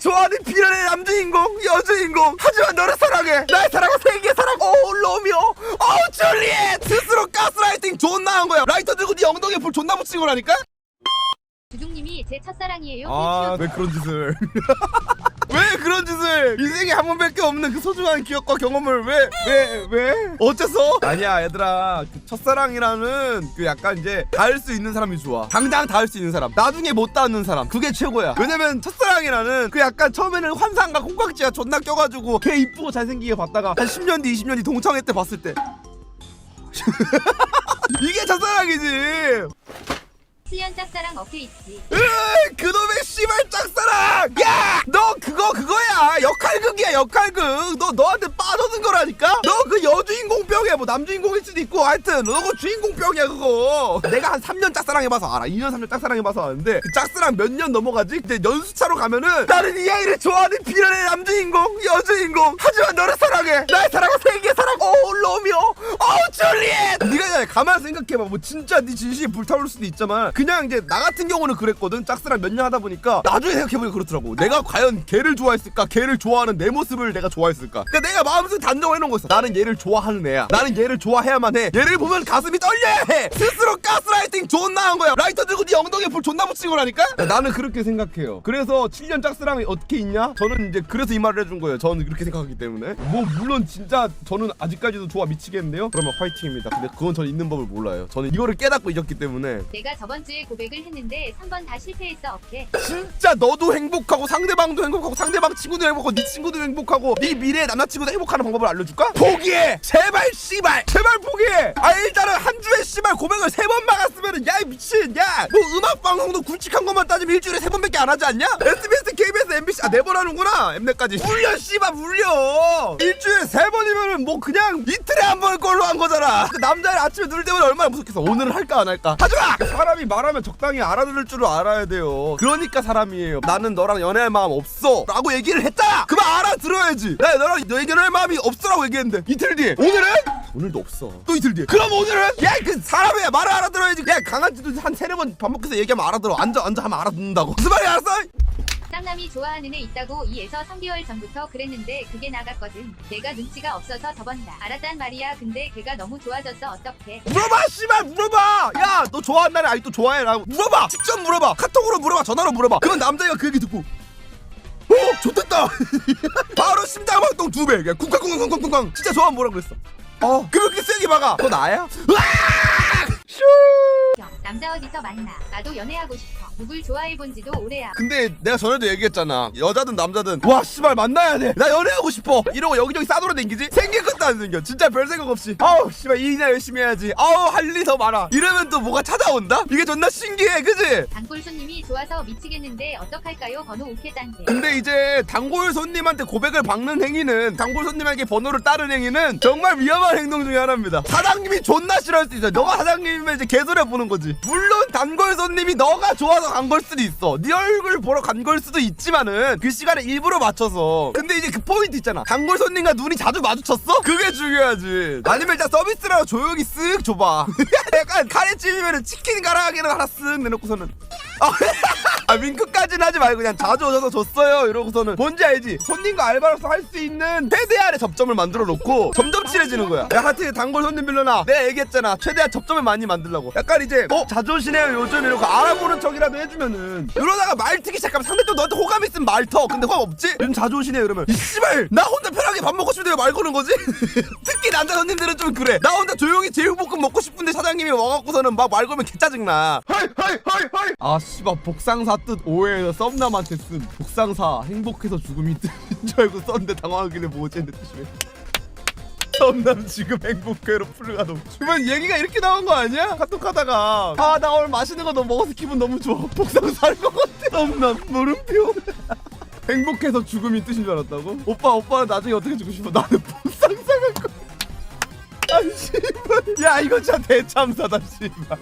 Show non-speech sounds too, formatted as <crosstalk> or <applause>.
좋아하는 비련의 남주인공 여주인공. 하지만 너를 사랑해. 나의 사랑은 세계의 사랑. 오 로미오. 오 줄리엣! 스스로 가스라이팅 존나 한 거야. 라이터 들고 네 엉덩이에 불 존나 붙인 거라니까 주둥님이 제 첫사랑이에요. 아 왜 그런 짓을. <laughs> 왜 그런 짓을. 인생에 한 번밖에 없는 그 소중한 기억과 경험을 왜 왜 왜, 어째서? 아니야 얘들아. 그 첫사랑이라는 그 약간 이제 닿을 수 있는 사람이 좋아. 당장 닿을 수 있는 사람. 나중에 못 닿는 사람. 그게 최고야. 왜냐면 첫사랑이라는 그 약간 처음에는 환상과 콩깍지가 존나 껴가지고 걔 이쁘고 잘생기게 봤다가 한 10년 뒤 20년 뒤 동창회 때 봤을 때. <laughs> 이게 첫사랑이지 수연 짝사랑 어깨 있지. 으이, 그놈의 씨발 짝사랑! 야! 너 그거 그거야! 역할극이야 역할극! 너 너한테 빠져든 거라니까? 너 그 여주인공 병이야 뭐 남주인공일 수도 있고 하여튼 너 그거 주인공 병이야 그거 내가 한 3년 짝사랑 해봐서 알아 2년 3년 짝사랑 해봐서 아는데 그 짝사랑 몇 년 넘어가지? 근데 연수차로 가면은 나는 이 아이를 좋아하는 비련의 남주인공 여주인공 하지만 너를 사랑해 나의 사랑은 세계의 사랑 오 줄리엣 네가 가만 생각해봐. 뭐 진짜 네 진심이 불타올 수도 있지만 그냥 이제 나 같은 경우는 그랬거든. 짝사랑 몇 년 하다 보니까 나중에 생각해보니까 그렇더라고. 내가 과연 걔를 좋아했을까? 걔를 좋아하는 내 모습을 내가 좋아했을까? 그러니까 내가 마음속에 단정해놓은 거 있어. 나는 얘를 좋아하는 애야. 나는 얘를 좋아해야만 해. 얘를 보면 가슴이 떨려야 해. 스스로 가스라이팅 존나 한 거야. 라이터 들고 네 엉덩이에 불 존나 붙인 거라니까? 나는 그렇게 생각해요. 그래서 7년 짝사랑이 어떻게 있냐? 저는 이제 그래서 이 말을 해준 거예요. 저는 그렇게 생각하기 때문에. 뭐 물론 진짜 저는 아직까지도 좋아 미치겠는데요? 그러면 화이팅 입니다 근데 그건 저는 있는 법을 몰라요 저는 이거를 깨닫고 잊었기 때문에 내가 저번 주에 고백을 했는데 3번 다 실패했어. 어깨. 진짜 너도 행복하고 상대방도 행복하고 상대방 친구도 행복하고 네 친구도 행복하고 네 미래의 남자친구도 행복하는 방법을 알려줄까? 포기해! 제발 씨발! 제발 포기해! 아 일단은 한 주에 씨발 고백을 세번막 았으면은 야이 미친. 야! 뭐 음악 방송도 굵직한 것만 따지면 일주일에 세 번밖에 안 하지 않냐? SBS, KBS, MBC 아 네 번 하는구나 엠넷까지. 물려 씨발 물려. 일주일에 세 번이면은 뭐 그냥 이틀에 한 번 걸로 한 거잖아. 그 남자를 아침에 누를 때마다 얼마나 무섭겠어. 오늘은 할까 안 할까? 하지마! 사람이 말하면 적당히 알아들을 줄을 알아야 돼요. 그러니까 사람이에요. 나는 너랑 연애할 마음 없어. 라고 얘기를 했잖아 그만 알아들어야지. 나 너랑 너 연애할 마음이 없어라고 얘기했는데. 이틀 뒤에. 오늘은? 오늘도 없어. 또 이틀 뒤에. 그럼 오늘은? 야 그 사람이야 말을 알아들어야지. 야 강아지도 한 세네 번 반복해서 얘기하면 알아들어. 앉아 앉아 하면 알아듣는다고. 무슨 말이야 알았어? 쌍남이 좋아하는 애 있다고 2에서 3개월 전부터 그랬는데 그게 나갔거든. 내가 눈치가 없어서 접었다. 알았단 말이야. 근데 걔가 너무 좋아졌어. 어떡해. 물어봐 씨발 물어봐! 야 너 좋아한다네 아직도 좋아해? 라고. 물어봐! 직접 물어봐! 카톡으로 물어봐! 전화로 물어봐! 그러면 남자애가 그 얘기 듣고 어? 좋댔다! <laughs> 바로 심장박동 두배! 그냥 쿵쾅쿵쾅쿵쾅쿵쾅! 진짜 좋아하면 뭐라 그랬어 어 그렇게 세게 막아 너 나야? 으악! 남자 어디서 만나. 나도 연애하고 싶어. 누굴 좋아해본 지도 오래야. 근데 내가 전에도 얘기했잖아 여자든 남자든 와 씨발 만나야 돼나 연애하고 싶어 이러고 여기저기 싸돌아 댕기지 생길 것도 안 생겨 진짜 별 생각 없이 아우 씨발 일이나 열심히 해야지 아우 할 일이 더 많아 이러면 또 뭐가 찾아온다? 이게 존나 신기해 그지? 단골 손님이 좋아서 미치겠는데 어떡할까요? 번호 오케단데. 근데 이제 단골 손님한테 고백을 박는 행위는 단골 손님에게 번호를 따른 행위는 정말 위험한 행동 중에 하나입니다. 사장님이 존나 싫어할 수 있어. 너가 사장님이면 이제 개소리 보는 거지. 물론 단골 손님이 너가 좋아서 간 걸 수도 있어. 네 얼굴 보러 간 걸 수도 있지만은 그 시간에 일부러 맞춰서. 근데 이제 그 포인트 있잖아. 단골 손님과 눈이 자주 마주쳤어? 그게 중요하지. 아니면 일단 서비스라고 조용히 쓱 줘봐. <laughs> 약간 카레집이면은 치킨 가라하기는 하나 쓱 내놓고서는. <laughs> 아 윙크까지는 하지 말고 그냥 자주 오셔서 줬어요. 이러고서는 뭔지 알지? 손님과 알바로서 할 수 있는 최대한의 접점을 만들어 놓고 점점 친해지는 거야. 야 하트 단골 손님 빌려놔. 내가 얘기했잖아. 최대한 접점을 많이 만들라고. 약간 이제 어? 자주 오시네요 요즘 이러고 알아보는 척이라도 해주면은. 이러다가 말 트기 시작하면 상대쪽 너한테 호감 있으면 말터. 근데 호감 없지? 요즘 자주 오시네요 이러면. 이 씨발 나 혼자 편하게 밥 먹고 싶은데 왜 말 거는 거지? <laughs> 특히 남자 손님들은 좀 그래. 나 혼자 조용히 제육볶음 먹고 싶은데 사장님이 와갖고서는 막 말 걸면 개 짜증나. 하이 하이 하이 하이! 아 씨발 복상사 뜻 오해해서 썸남한테 쓴 복상사 행복해서 죽음이 뜻인 <laughs> 줄 알고 썼는데 당황하길래 뭐지 했는데 뜻이네 썸남 지금 행복해로 풀가도 주변 얘기가 이렇게 나온 거 아니야? 카톡 하다가 아 나 오늘 맛있는 거 너무 먹어서 기분 너무 좋아 <laughs> 복상사 할것 같아 썸남 물음표 <laughs> 행복해서 죽음이 뜻인 줄 알았다고? 오빠 오빠는 나중에 어떻게 죽고 싶어? 나는 복상사가 거 아, 씨발. 야, 이거 진짜 대참사다, 씨발.